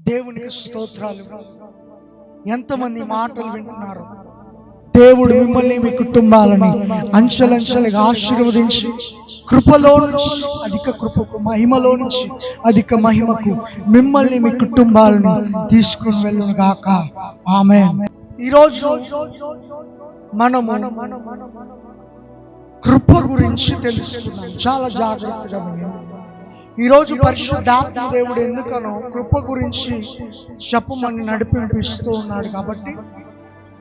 దేవునికి స్తోత్రాలు. ఎంతమంది మాటలు వింటున్నారు. దేవుడు మిమ్మల్ని మీ కుటుంబాలని అంచెలంచెలుగా ఆశీర్వదించి కృపలో నుంచి అధిక కృపకు మహిమలో నుంచి అధిక మహిమకు మిమ్మల్ని మీ కుటుంబాలను తీసుకుని వెళ్ళును గాక. ఆమె ఈరోజు మనము కృప గురించి తెలుసుకున్నాం చాలా జాగ్రత్తగా. ఈరోజు పరిశుద్ధాత్మ దేవుడు ఎందుకనో కృప గురించి చెప్పమని నడిపింపిస్తూ ఉన్నాడు కాబట్టి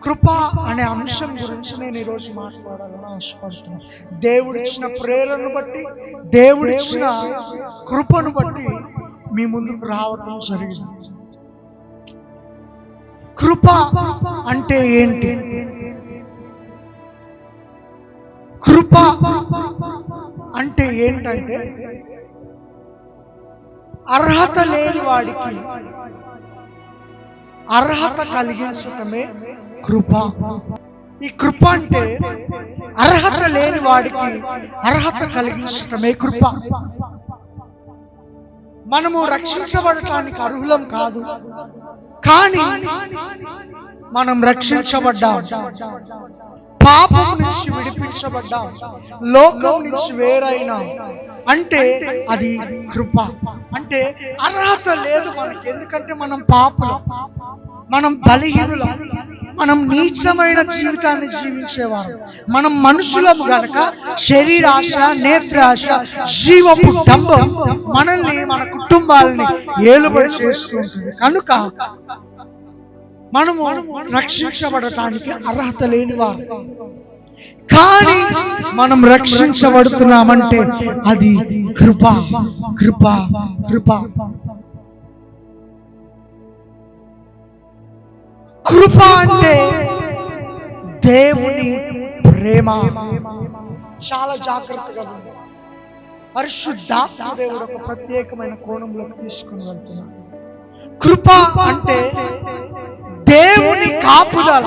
కృప అనే అంశం గురించి నేను ఈరోజు మాట్లాడాలని ఆశపడుతున్నాను. దేవుడిచ్చిన ప్రేరణను బట్టి దేవుడిచ్చిన కృపను బట్టి మీ ముందుకు రావటం జరిగింది. కృప అంటే ఏంటి? కృప అంటే ఏంటంటే అర్హత లేని వాడికి అర్హత కలిగించటమే కృప. ఈ కృప అంటే అర్హత లేని వాడికి అర్హత కలిగించటమే కృప. మనము రక్షించబడటానికి అర్హులం కాదు కానీ మనం రక్షించబడ్డాం. పాపం నుంచి రక్షించబడ్డాం లోకం నుంచి వేరైనాం. అంటే అది కృప. అంటే అర్హత లేదు మనకి. ఎందుకంటే మనం పాప మనం బలహీనులం. మనం నీచమైన జీవితాన్ని జీవించేవారు. మనం మనుషులము గనక శరీరాశ నేత్రాశ జీవపు డంబం మనల్ని మన కుటుంబాలని ఏలుబడి చేస్తూ కనుక మనము రక్షించబడటానికి అర్హత లేని వారు కానీ మనం రక్షించబడుతున్నామంటే అది కృప కృప కృప. కృప అంటే దేవుని ప్రేమ. చాలా జాగ్రత్తగా ఉంది పరిశుద్ధాత్మ దేవుడు ఒక ప్రత్యేకమైన కోణంలోకి తీసుకుని వెళ్తున్నాడు. కృప అంటే దేవుని కాపుదల.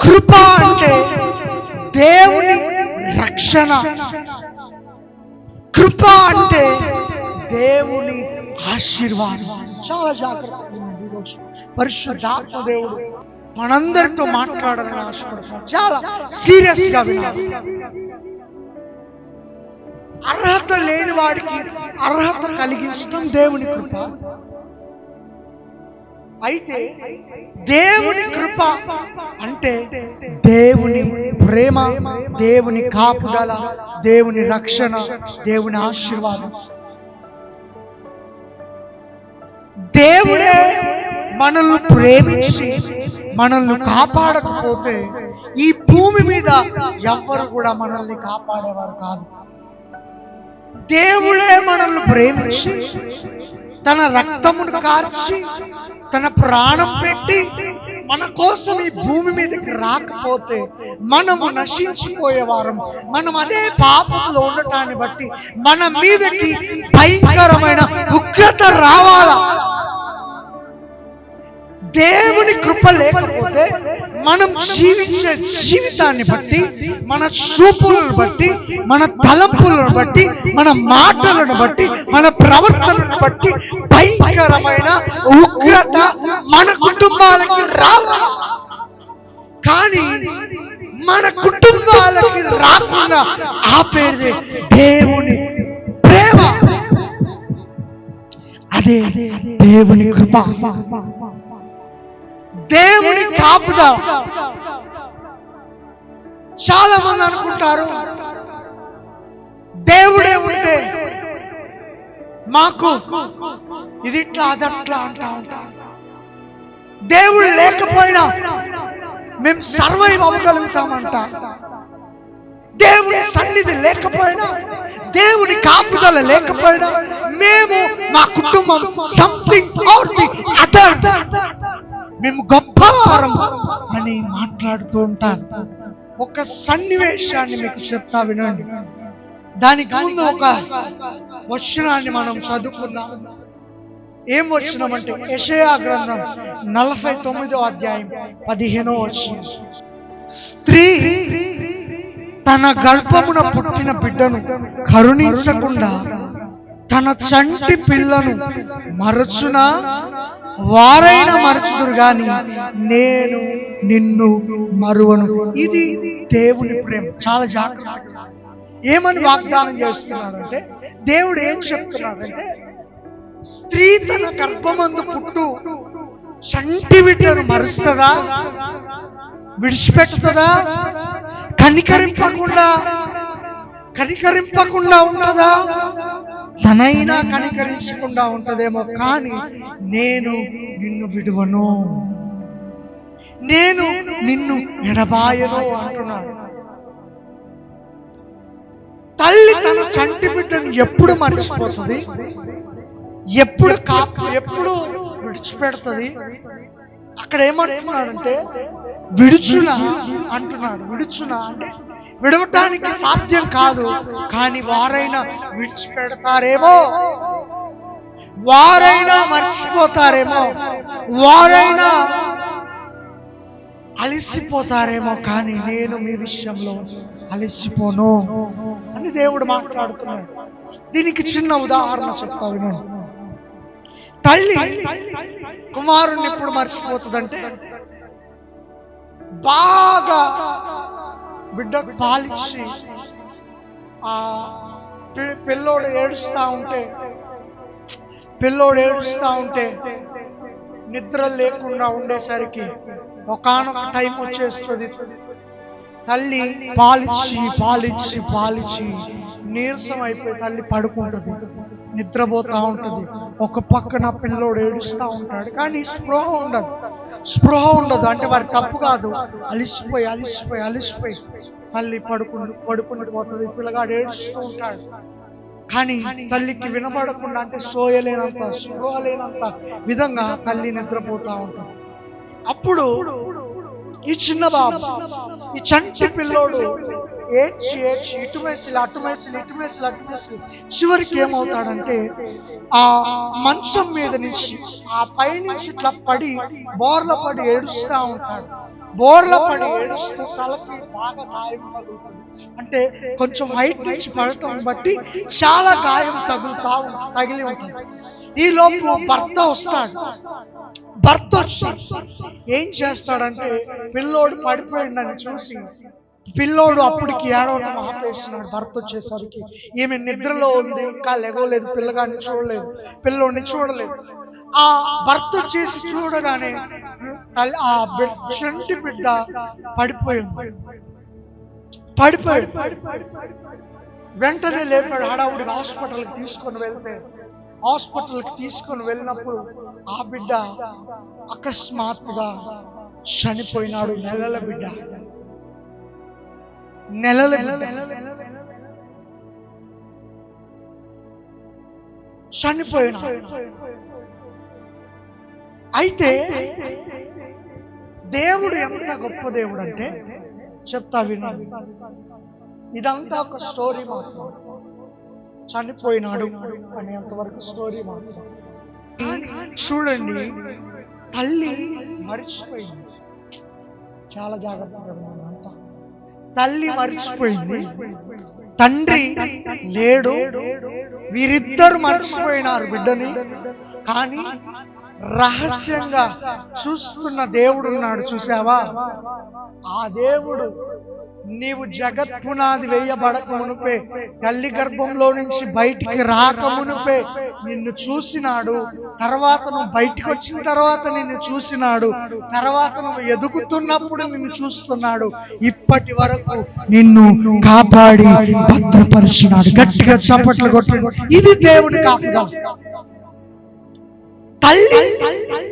కృప అంటే దేవుని రక్షణ. కృప అంటే దేవుని ఆశీర్వాదం. చాలా జాగ్రత్త ఈరోజు. పరిశుద్ధాత్మ దేవుడు మనందరితో మాట్లాడాలని ఆశపడుతున్నాం చాలా సీరియస్గా వినాలి. అర్హత లేని వాడికి అర్హత కలిగించడం దేవుని కృప. అయితే దేవుని కృప అంటే దేవుని ప్రేమ దేవుని కాపుదల దేవుని రక్షణ దేవుని ఆశీర్వాదం. దేవుడే మనల్ని ప్రేమించి మనల్ని కాపాడకపోతే ఈ భూమి మీద ఎవ్వరు కూడా మనల్ని కాపాడేవారు కాదు. దేవుడే మనల్ని ప్రేమించి తన రక్తమును కార్చి తన ప్రాణం పెట్టి మన కోసం ఈ భూమి మీదకి రాకపోతే మనము నశించిపోయేవారం. మనం అదే పాపంలో ఉండటాన్ని బట్టి మన మీదకి భయంకరమైన ఉగ్రత రావాలా? దేవుని కృప లేకపోతే మనం జీవించే జీవితాన్ని బట్టి మన చూపులను బట్టి మన తలంపులను బట్టి మన మాటలను బట్టి మన ప్రవర్తనను బట్టి భయంకరమైన ఉగ్రత మన కుటుంబాలకి రావాలి కానీ మన కుటుంబాలకి రాకుండా ఆపేదే దేవుని ప్రేమ. అదే దేవుని కృప. దేవుని కాపుద? చాలా మంది అనుకుంటారు దేవుడే ఉంటే మాకు ఇది ఇట్లా అదట్లా అంటా ఉంటారు దేవుడు లేకపోయినా మేము సర్వైవ్ అవ్వగలుగుతామంట. దేవుని సన్నిధి లేకపోయినా దేవుని కాపుదల లేకపోయినా మేము మా కుటుంబం సంథింగ్ ఆర్ ది అదర్. మేము గొప్పవారం అని మాట్లాడుతూ ఉంటాను. ఒక సన్నివేశాన్ని మీకు చెప్తా వినండి. దానికి ముందు ఒక వచనాన్ని మనం చదువుకుందాం. ఏం వచ్చినామంటే యషయా గ్రంథం నలభై తొమ్మిదో అధ్యాయం పదిహేనో వచ్చిన స్త్రీ తన గర్భమున పుట్టిన బిడ్డను కరుణించకుండా తన చంటి పిల్లను మరచునా? వారైనా మరచుదురు గాని నేను నిన్ను మరువను. ఇది దేవుని ప్రేమ. చాలా జాగ్రత్త. ఏమని వాగ్దానం చేస్తున్నారంటే దేవుడు ఏం చెప్తున్నాడంటే స్త్రీ తన గర్భమందు పుట్టు చంటి మరుస్తుందా? విడిచిపెట్టుతుందా కనికరింపకుండా కనికరింపకుండా ఉంటుందా? తనైనా కనికరించకుండా ఉంటదేమో కానీ నేను నిన్ను విడువను. నేను నిన్ను ఎడబాయను అంటున్నాడు. తల్లి తన చంటి బిడ్డను ఎప్పుడు మర్చిపోతుంది? ఎప్పుడు కాపు ఎప్పుడు విడిచిపెడుతుంది? అక్కడ ఏమంటున్నాడంటే విడుచున అంటున్నాడు. విడుచున అంటే విడవటానికి సాధ్యం కాదు కానీ వారైనా విడిచిపెడతారేమో. వారైనా మర్చిపోతారేమో వారైనా అలసిపోతారేమో కానీ నేను మీ విషయంలో అలసిపోను అని దేవుడు మాట్లాడుతున్నాడు. దీనికి చిన్న ఉదాహరణ చెప్తా వినండి తల్లి కుమారుణ్ణి ఎప్పుడు మర్చిపోతుందంటే బాగా బిడ్డకు పాలిచ్చి ఆ పిల్లోడు ఏడుస్తా ఉంటే పిల్లోడు ఏడుస్తా ఉంటే నిద్ర లేకుండా ఉండేసరికి ఒకానొక టైం వచ్చేస్తుంది. తల్లి పాలిచ్చి పాలిచ్చి పాలిచ్చి నీరసం అయిపోయి తల్లి పడుకుంటది. నిద్రపోతా ఉంటుంది. ఒక పక్కన పిల్లోడు ఏడుస్తా ఉంటాడు. కానీ స్పృహ ఉండదు. స్పృహ ఉండదు. అంటే వారి తప్పు కాదు. అలిసిపోయి అలిసిపోయి అలిసిపోయి. తల్లి పడుకుంటూ పడుకుంటూ పోతుంది. పిల్లగాడు ఏడుస్తూ ఉంటాడు. కానీ తల్లికి వినబడకుండా అంటే సోయలేనంత స్పృహ లేనంత విధంగా తల్లి నిద్రపోతా ఉంటాడు అప్పుడు ఈ చిన్న బాబు ఈ చంటి పిల్లోడు ఏడ్చి ఏడ్చి ఇటు మేసిలి అటు మేసిలి ఇటు మేసిలి అటు మేసిలి చివరికి ఏమవుతాడంటే ఆ మంచం మీద నుంచి ఆ పై నుంచి ఇట్లా పడి బోర్ల పడి ఏడుస్తా ఉంటాడు. బోర్ల పడి ఏడుస్తూ తలకి బాగా గాయం తగులుతుంది. అంటే కొంచెం హైట్ నుంచి పడటం బట్టి చాలా గాయం తగులుతా తగిలి ఉంటుంది. ఈ లోపు భర్త వస్తాడు. భర్త వచ్చి ఏం చేస్తాడంటే పిల్లోడు పడిపోయిందని చూసి పిల్లోడు అప్పటికి ఏడవటం ఆపేస్తున్నాడు భర్త వచ్చేసరికి. ఈమె నిద్రలో ఉంది ఇంకా లెగవలేదు పిల్లగాడిని చూడలేదు పిల్లోడిని చూడలేదు. ఆ భర్త వచ్చేసి చూడగానే ఆ బిడ్డ చంటి బిడ్డ పడిపోయింది. పడిపోయాడు వెంటనే లేపాడు హడావుడిని హాస్పిటల్కి తీసుకొని వెళ్తే హాస్పిటల్కి తీసుకొని వెళ్ళినప్పుడు ఆ బిడ్డ అకస్మాత్తుగా చనిపోయినాడు నెలల బిడ్డ. నెలల. చనిపోయిన. అయితే దేవుడు ఎంత గొప్ప దేవుడు అంటే చెప్తా వినండి ఇదంతా ఒక స్టోరీ మాత్రం. చనిపోయినాడు అనేంతవరకు స్టోరీ మాత్రం. చూడండి తల్లి మర్చిపోయింది. చాలా జాగ్రత్తగా తల్లి మర్చిపోయింది. తండ్రి లేడు. వీరిద్దరు మర్చిపోయినారు బిడ్డని. కానీ రహస్యంగా చూస్తున్న దేవుడు ఉన్నాడు చూసావా ఆ దేవుడు నీవు జగత్ పునాది వేయబడక మునుపే తల్లి గర్భంలో నుంచి బయటికి రాక మునుపే నిన్ను చూసినాడు. తర్వాత నువ్వు బయటికి వచ్చిన తర్వాత నిన్ను చూసినాడు. తర్వాత నువ్వు ఎదుగుతున్నప్పుడు నిన్ను చూస్తున్నాడు. ఇప్పటి వరకు నిన్ను కాపాడి భద్రపరిచినాడు. గట్టిగా చప్పట్లు కొట్టి. ఇది దేవుడి కాపుదల తల్లి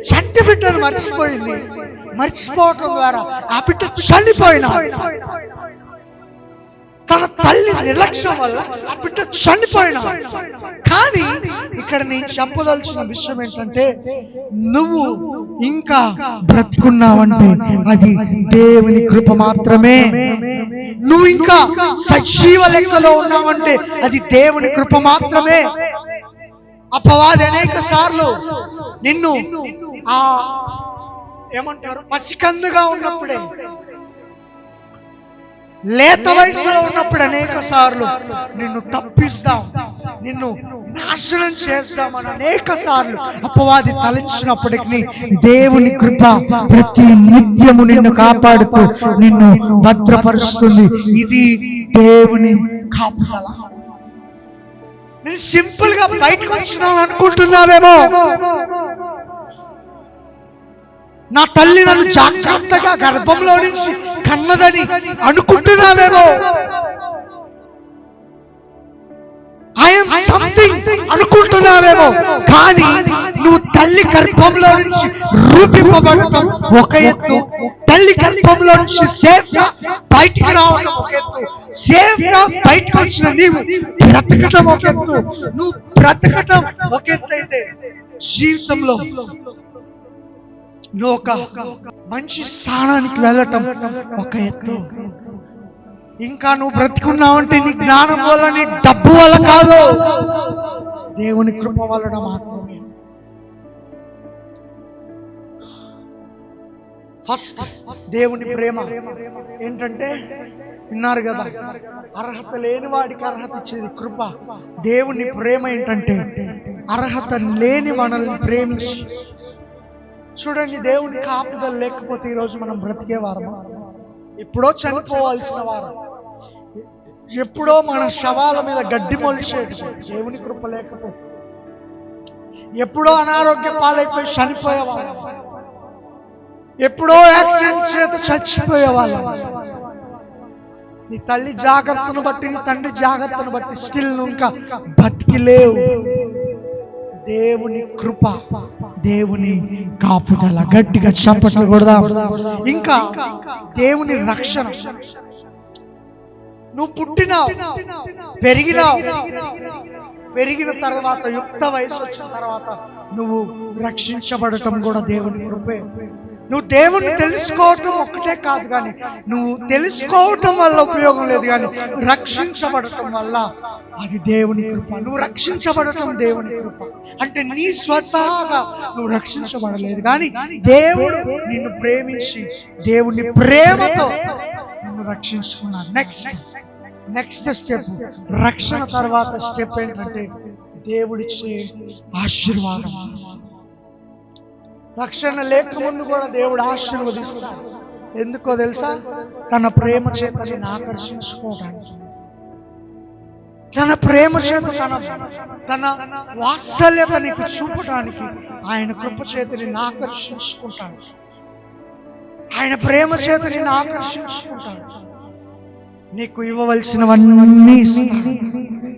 చంటి బిడ్డను మర్చిపోయింది. మర్చిపోవటం ద్వారా ఆ బిడ్డ చనిపోయిన తన తల్లి నిర్లక్ష్యం వల్ల ఆ బిడ్డ చనిపోయిన కానీ ఇక్కడ నేను చెప్పదలుచిన విషయం ఏంటంటే నువ్వు ఇంకా బ్రతుకున్నావంటే అది దేవుని కృప మాత్రమే. నువ్వు ఇంకా సజీవ లెక్కలో ఉన్నావంటే అది దేవుని కృప మాత్రమే. అపవాది అనేక సార్లు నిన్ను ఆ ఏమంటారు? పసికందుగా ఉన్నప్పుడే. లేత వయసులో ఉన్నప్పుడు అనేక సార్లు నిన్ను తప్పిస్తాం నిన్ను నాశనం చేస్తామని అనేక సార్లు అపవాది తలంచినప్పటికీ దేవుని కృప ప్రతి నిత్యము నిన్ను కాపాడుతూ నిన్ను భద్రపరుస్తుంది. ఇది దేవుని కాపుదల. నేను సింపుల్గా బయటకు వచ్చినాను అనుకుంటున్నావేమో? నా తల్లి నన్ను జాగ్రత్తగా గర్భంలో నుంచి కన్నదని అనుకుంటున్నావేమో. ఐఎమ్ సంథింగ్ అనుకుంటున్నావేమో. కానీ నువ్వు తల్లి గర్భంలో నుంచి రూపింపబడటం ఒక ఎత్తు తల్లి గర్భంలో నుంచి సేఫ్గా బయటికి రావడం ఒక ఎత్తు సేఫ్గా బయటకు వచ్చిన నీవు బ్రతకటం ఒక ఎత్తు. నువ్వు బ్రతకటం ఒక ఎత్తు అయితే జీవితంలో నువ్వు ఒక మంచి స్థానానికి వెళ్ళటం ఒక ఎత్తు. ఇంకా నువ్వు బ్రతికున్నావంటే నీ జ్ఞానం వల్ల నీ డబ్బు వల్ల కాదు. దేవుని కృప వలన మాత్రమే. ఫస్ట్ దేవుని ప్రేమ. ఏంటంటే విన్నారు కదా అర్హత లేని వాడికి అర్హత ఇచ్చేది కృప. దేవుని ప్రేమ ఏంటంటే అర్హత లేని మనల్ని ప్రేమించి. చూడండి దేవుని కాపుదలు లేకపోతే ఈరోజు మనం బ్రతికేవారము ఎప్పుడో చనిపోవాల్సిన వారం. ఎప్పుడో మన శవాల మీద గడ్డి మొలిచేటి దేవుని కృప లేకపోతే. ఎప్పుడో అనారోగ్య పాలైపోయి చనిపోయేవాళ్ళం ఎప్పుడో యాక్సిడెంట్ చేత చచ్చిపోయేవాళ్ళం నీ తల్లి జాగ్రత్తను బట్టి నీ తండ్రి జాగ్రత్తను బట్టి స్టిల్ ఇంకా బతికి లేవు దేవుని కృప. దేవుని కాపుదల గట్టిగా చంపట్లు కొడదా. ఇంకా దేవుని రక్షణ. నువ్వు పుట్టినావు పెరిగినావు. పెరిగిన తర్వాత యుక్త వయసు వచ్చిన తర్వాత నువ్వు రక్షించబడటం కూడా దేవుని కృపే. నువ్వు దేవుణ్ణి తెలుసుకోవటం ఒక్కటే కాదు కానీ నువ్వు తెలుసుకోవటం వల్ల ఉపయోగం లేదు కానీ రక్షించబడటం వల్ల అది దేవుని కృప. నువ్వు రక్షించబడటం దేవుని కృప. అంటే నీ స్వతహాగా నువ్వు రక్షించబడలేదు కానీ దేవుడు నిన్ను ప్రేమించి దేవుని ప్రేమతో నిన్ను రక్షించుకున్నాడు. నెక్స్ట్ నెక్స్ట్ స్టెప్ రక్షణ తర్వాత స్టెప్ ఏంటంటే దేవుడిచ్చే ఆశీర్వాదం. రక్షణ లేకముందు కూడా దేవుడు ఆశీర్వదిస్తాడు. ఎందుకో తెలుసా? తన ప్రేమ చేత నేను ఆకర్షించుకోవడానికి. తన ప్రేమ చేత తన తన వాత్సల్యత నీకు చూపడానికి ఆయన కృప చేత నేను ఆకర్షించుకుంటాను ఆయన ప్రేమ చేత నేను ఆకర్షించుకుంటాడు. నీకు ఇవ్వవలసినవన్నీ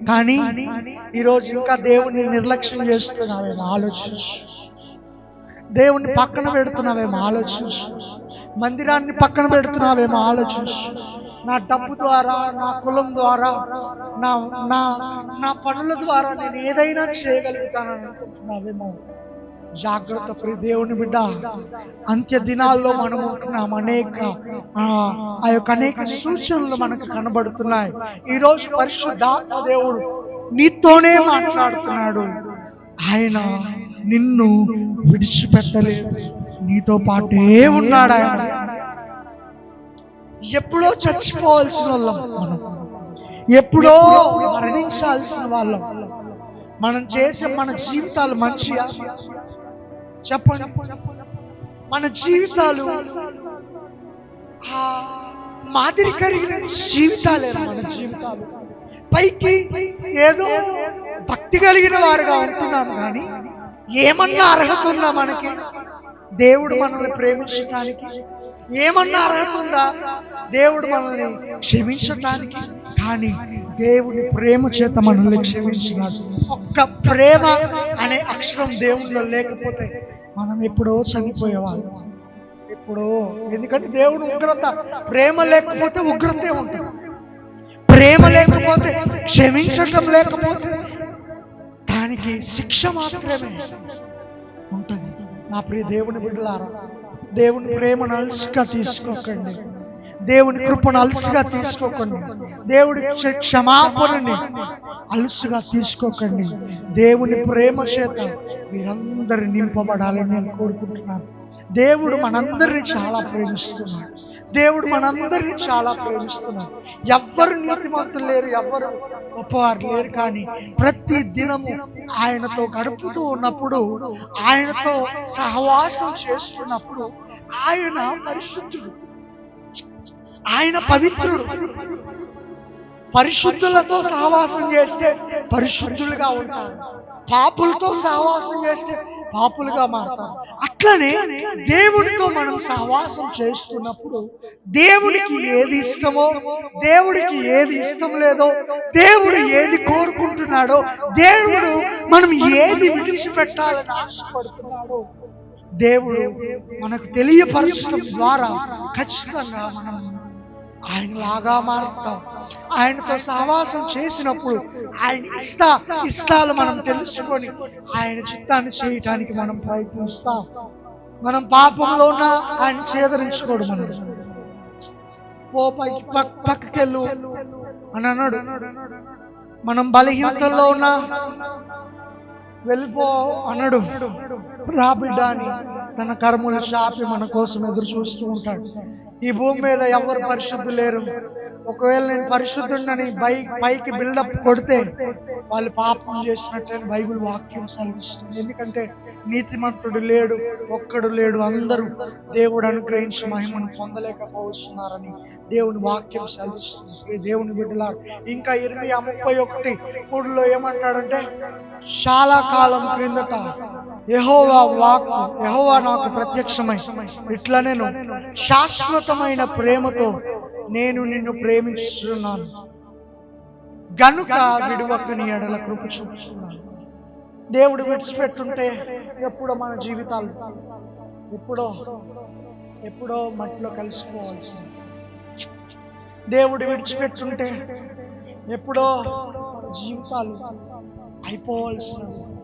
కానీ ఈరోజు ఇంకా దేవుని నిర్లక్ష్యం చేస్తున్నావేమో ఆలోచించు. దేవుణ్ణి పక్కన పెడుతున్నావేమో ఆలోచించు. మందిరాన్ని పక్కన పెడుతున్నావేమో ఆలోచించు. నా డబ్బు ద్వారా నా కులం ద్వారా నా నా నా పనుల ద్వారా నేను ఏదైనా చేయగలుగుతానని అనుకుంటున్నావేమో. జాగ్రత్త ప్రియ దేవుని బిడ్డ. అంత్య దినాల్లో మనం ఉంటున్నాం అనేక ఆ యొక్క అనేక సూచనలు మనకు కనబడుతున్నాయి. ఈ రోజు పరిశుద్ధాత్మ దేవుడు నీతోనే మాట్లాడుతున్నాడు. ఆయన నిన్ను విడిచిపెట్టలేదు. నీతో పాటే ఉన్నాడు ఆయన. ఎప్పుడో చచ్చిపోవాల్సిన వాళ్ళం మనం. ఎప్పుడో మరణించాల్సిన వాళ్ళం. మనం చేసే మన జీవితాలు మంచిగా చెప్పండి. మన జీవితాలు ఆ మాదిరి కలిగిన జీవితాలే మన జీవితాలు. పైకి ఏదో భక్తి కలిగిన వారుగా ఉంటున్నాం కానీ ఏమన్నా అర్హత ఉందా మనకి? దేవుడు మనల్ని ప్రేమించటానికి? ఏమన్నా అర్హత ఉందా? దేవుడు మనల్ని క్షమించటానికి? కానీ దేవుని ప్రేమ చేత మనల్ని క్షమించినాడు. ఒక్క ప్రేమ అనే అక్షరం దేవుడిలో లేకపోతే మనం ఎప్పుడో చనిపోయేవాళ్ళం. ఎప్పుడో. ఎందుకంటే దేవుడు ఉగ్రత ప్రేమ లేకపోతే ఉగ్రతే ఉంటుంది. ప్రేమ లేకపోతే క్షమించటం లేకపోతే దానికి శిక్ష మాత్రమే ఉంటుంది. నా ప్రియ దేవుని బిడ్డలారా దేవుని ప్రేమను అలసిగా తీసుకోకండి. దేవుని కృపను అలసిగా తీసుకోకండి. దేవుడి క్షమాపణని అలసుగా తీసుకోకండి. దేవుని ప్రేమ చేత మీరందరూ నింపబడాలని నేను కోరుకుంటున్నాను. దేవుడు మనందరినీ చాలా ప్రేమిస్తున్నాడు. దేవుడు మనందరినీ చాలా ప్రేమిస్తున్నాడు. ఎవ్వరు నీతిమంతులు లేరు ఎవ్వరు గొప్పవారు లేరు కానీ ప్రతి దినము ఆయనతో గడుపుతూ ఉన్నప్పుడు ఆయనతో సహవాసం చేస్తున్నప్పుడు ఆయన పరిశుద్ధుడు. ఆయన పవిత్రుడు. పరిశుద్ధులతో సహవాసం చేస్తే పరిశుద్ధులుగా ఉంటారు. పాపులతో సహవాసం చేస్తే పాపులుగా మారుతారు. అట్లనే దేవుడితో మనం సహవాసం చేస్తున్నప్పుడు దేవుడికి ఏది ఇష్టమో దేవుడికి ఏది ఇష్టం లేదో దేవుడు ఏది కోరుకుంటున్నాడో దేవుడు మనం ఏది విడిచిపెట్టాలని ఆశపడుతున్నాడో దేవుడు మనకు తెలియపరచడం ద్వారా ఖచ్చితంగా మనం ఆయనలాగా మారుతాం. ఆయనతో సహవాసం చేసినప్పుడు ఆయన ఇష్ట ఇష్టాలు మనం తెలుసుకొని ఆయన చిత్తాన్ని చేయటానికి మనం ప్రయత్నిస్తాం. మనం పాపంలో ఉన్న ఆయన చేదరించుకోడు మనం ఓ పైకి పక్ పక్కకెళ్ళు అని అన్నాడు. మనం బలహీనతల్లో ఉన్నా వెళ్ళిపో అన్నాడు. రా బిడ్డ అని తన కర్మలు చాపి మన కోసం ఎదురు చూస్తూ ఉంటాడు. ఈ భూమి మీద ఎవరు పరిశుద్ధులు లేరు. ఒకవేళ నేను పరిశుద్ధుడని బై పైకి బిల్డప్ కొడితే వాళ్ళు పాపం చేసినట్టు బైబిల్ వాక్యం సెలవిస్తుంది. ఎందుకంటే నీతిమంతుడు లేడు ఒక్కడు లేడు అందరూ దేవుడు అనుగ్రహించి మహిమను పొందలేకపోతున్నారని దేవుని వాక్యం సెలవిస్తుంది. దేవుని బిడ్డలారు ఇంకా ఇరవై ముప్పై ఒకటి మూడులో ఏమంటాడంటే చాలా కాలం క్రిందట యహోవా వాక్కు యహోవా నాకు ప్రత్యక్షమై. ఇట్లా నేను శాశ్వతమైన ప్రేమతో నేను నిన్ను ప్రేమిస్తున్నాను గనుక విడువకని ఎడల కృప చూపుతున్నాను దేవుడు విడిచిపెట్టుంటే ఎప్పుడో మన జీవితాలు ఎప్పుడో ఎప్పుడో మట్టిలో కలిసిపోవాల్సింది. దేవుడు విడిచిపెట్టుంటే ఎప్పుడో మన జీవితాలు అయిపోవాల్సింది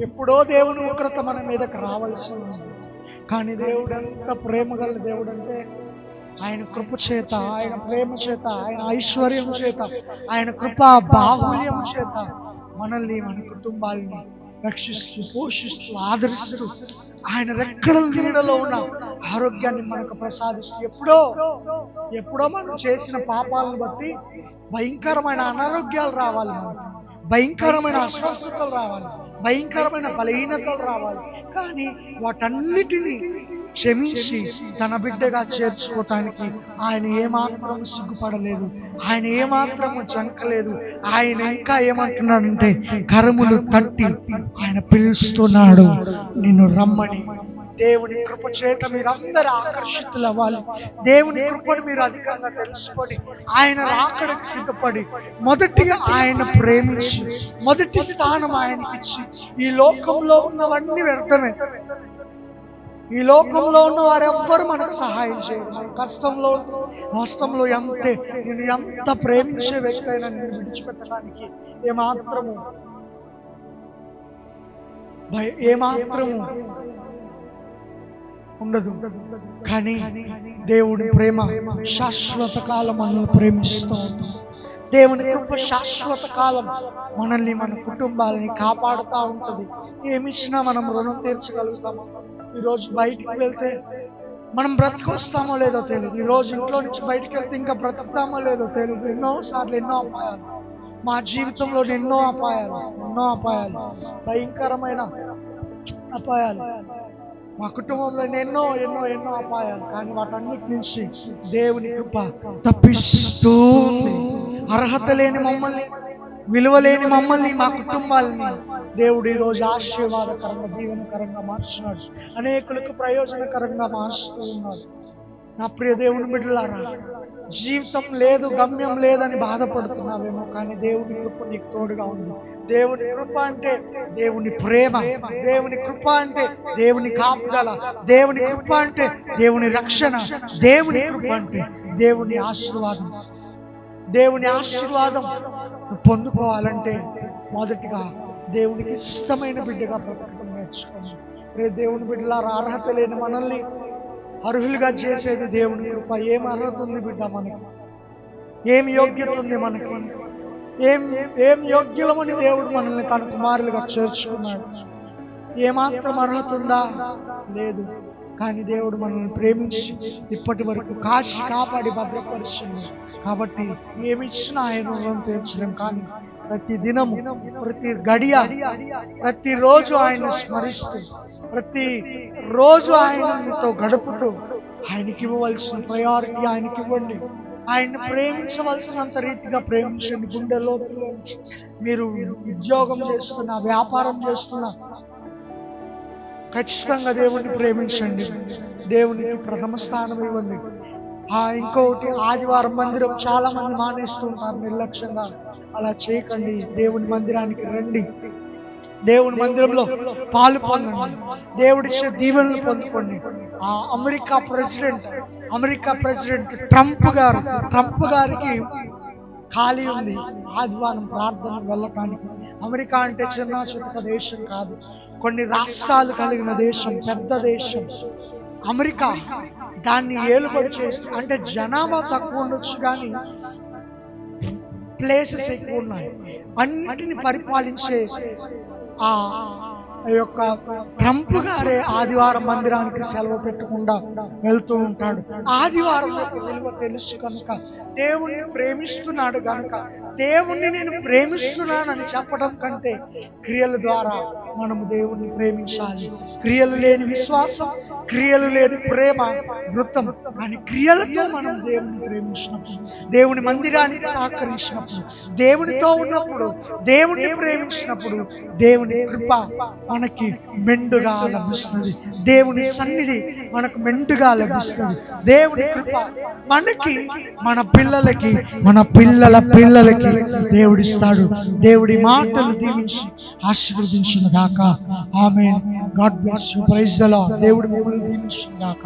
ఎప్పుడో దేవుని ఉగ్రత మన మీదకి రావాల్సి ఉంది. కానీ దేవుడు ఎంత ప్రేమ గల దేవుడు అంటే ఆయన కృప చేత ఆయన ప్రేమ చేత ఆయన ఐశ్వర్యం చేత ఆయన కృప బాహుల్యం చేత మనల్ని మన కుటుంబాల్ని రక్షిస్తూ పోషిస్తూ ఆదరిస్తూ ఆయన రెక్కల నీడలో ఉన్న ఆరోగ్యాన్ని మనకు ప్రసాదిస్తూ ఎప్పుడో ఎప్పుడో మనం చేసిన పాపాలను బట్టి భయంకరమైన అనారోగ్యాలు రావాలి భయంకరమైన అస్వస్థతలు రావాలి. భయంకరమైన బలహీనతలు రావాలి. కానీ వాటన్నిటినీ క్షమించి తన బిడ్డగా చేర్చుకోవటానికి ఆయన ఏమాత్రం సిగ్గుపడలేదు. ఆయన ఏమాత్రం చంకలేదు ఆయన ఇంకా ఏమంటున్నాడంటే కరములు తట్టి ఆయన పిలుస్తున్నాడు. నిన్ను రమ్మని దేవుని కృప చేత మీరందరూ ఆకర్షితులు అవ్వాలి దేవుని కృపను మీరు అధికంగా తెలుసుకొని ఆయన రాకడకు సిద్ధపడి మొదటిగా ఆయన ప్రేమించి మొదటి స్థానం ఆయనకిచ్చి ఈ లోకంలో ఉన్నవన్నీ వ్యర్థమే. ఈ లోకంలో ఉన్న వారెవ్వరు మనకు సహాయం చేయరు. మన కష్టంలో నష్టంలో ఎంతే నేను ఎంత ప్రేమించే వ్యక్తి అయినా నేను విడిచిపెట్టడానికి ఏమాత్రము భయ ఏమాత్రము ఉండదు. కానీ దేవుడి ప్రేమ శాశ్వత కాలం మనల్ని ప్రేమిస్తూ దేవుని కృప శాశ్వత కాలం మనల్ని మన కుటుంబాలని కాపాడుతూ ఉంటుంది. ఏమిచ్చినా మనం రుణం తీర్చగలుగుతాము? ఈరోజు బయటికి వెళ్తే మనం బ్రతికొస్తామో లేదో తెలియదు ఈరోజు ఇంట్లో నుంచి బయటికి వెళ్తే ఇంకా బ్రతుకుతామో లేదో తెలియదు ఎన్నో సార్లు ఎన్నో అపాయాలు. మా జీవితంలో ఎన్నో అపాయాలు ఎన్నో అపాయాలు. భయంకరమైన అపాయాలు. మా కుటుంబంలో ఎన్నో ఎన్నో ఎన్నో అపాయాలు కానీ వాటన్నిటి నుంచి దేవుని కృప తప్పిస్తూ ఉంది. అర్హత లేని మమ్మల్ని విలువ లేని మమ్మల్ని మా కుటుంబాలని దేవుడు ఈరోజు ఆశీర్వాదకరంగా దీవెనకరంగా మార్చున్నాడు అనేకులకు ప్రయోజనకరంగా మారుస్తూ ఉన్నాడు. నా ప్రియ దేవుని బిడ్డలారా జీవితం లేదు గమ్యం లేదని బాధపడుతున్నావేమో కానీ దేవుని కృప నీకు తోడుగా ఉంది. దేవుని కృప అంటే దేవుని ప్రేమ దేవుని కృప అంటే దేవుని కాపుదల దేవుని కృప అంటే దేవుని రక్షణ దేవుని కృప అంటే దేవుని ఆశీర్వాదం. దేవుని ఆశీర్వాదం పొందుకోవాలంటే మొదటిగా దేవునికి ఇష్టమైన బిడ్డగా బ్రతకడం నేర్చుకోండి రే దేవుని బిడ్డలారా అర్హత లేని మనల్ని అర్హులుగా చేసేది దేవుని కృప ఏం అర్హత ఉంది బిడ్డ మనకి? ఏం యోగ్యత ఉంది మనకి? ఏం ఏం యోగ్యులమని దేవుడు మనల్ని తన కుమారులుగా చేర్చుకున్నాడు. ఏమాత్రం అర్హత ఉందా? లేదు. కానీ దేవుడు మనల్ని ప్రేమించి ఇప్పటి వరకు కాచి కాపాడి భద్రపరిచింది. కాబట్టి ఏమిచ్చినా ఆయన రుణం తీర్చలేం. కానీ ప్రతి దినం ప్రతి గడియ ప్రతి రోజు ఆయన స్మరిస్తూ ప్రతి రోజు ఆయనతో గడుపుతూ ఆయనకి ఇవ్వవలసిన ప్రయారిటీ ఆయనకి ఇవ్వండి. ఆయన్ని ప్రేమించవలసినంత రీతిగా ప్రేమించండి. గుండెలో మీరు ఉద్యోగం చేస్తున్న వ్యాపారం చేస్తున్న ఖచ్చితంగా దేవుణ్ణి ప్రేమించండి. దేవునికి ప్రథమ స్థానం ఇవ్వండి. ఆ ఇంకొకటి ఆదివారం మందిరం చాలా మంది మానేస్తుంటారు నిర్లక్ష్యంగా. అలా చేయకండి. దేవుని మందిరానికి రండి. దేవుని మందిరంలో పాలు పొందండి. దేవుడి దీవెనలు పొందుకోండి. ఆ America president America president Trump గారు ట్రంప్ గారికి ఖాళీ ఉంది. ఆదివారం ప్రార్థన వెళ్ళటానికి. అమెరికా అంటే చిన్న చితక దేశం కాదు. కొన్ని రాష్ట్రాలు కలిగిన దేశం పెద్ద దేశం. అమెరికా దాన్ని ఏలుబడి చేస్తే అంటే జనాభా తక్కువ ఉండొచ్చు కానీ ప్లేసెస్ ఎక్కువ ఉన్నాయి. అన్నిటిని పరిపాలించే ఆ యొక్క ట్రంప్ గారే ఆదివారం మందిరానికి సెలవు పెట్టకుండా వెళ్తూ ఉంటాడు. ఆదివారం యొక్క విలువ తెలుసు కనుక దేవుణ్ణి ప్రేమిస్తున్నాడు కనుక దేవుణ్ణి నేను ప్రేమిస్తున్నానని చెప్పడం కంటే క్రియల ద్వారా మనము దేవుణ్ణి ప్రేమించాలి. క్రియలు లేని విశ్వాసం క్రియలు లేని ప్రేమ వృత్తం. కానీ క్రియలతో మనం దేవుని ప్రేమించినప్పుడు దేవుని మందిరానికి సహకరించినప్పుడు దేవునితో ఉన్నప్పుడు దేవుణ్ణి ప్రేమించినప్పుడు దేవుని కృప మనకి మెండుగా లభిస్తుంది. దేవుని సన్నిధి మనకు మెండుగా లభిస్తుంది. దేవుని కృప మనకి మన పిల్లలకి మన పిల్లల పిల్లలకి దేవుడిస్తాడు దేవుడి మాటలు దీవించి ఆశీర్వదించిన గాక ఆమె god bless you. Praise the దేవుడి మిమ్మల్ని దీవించిన గాక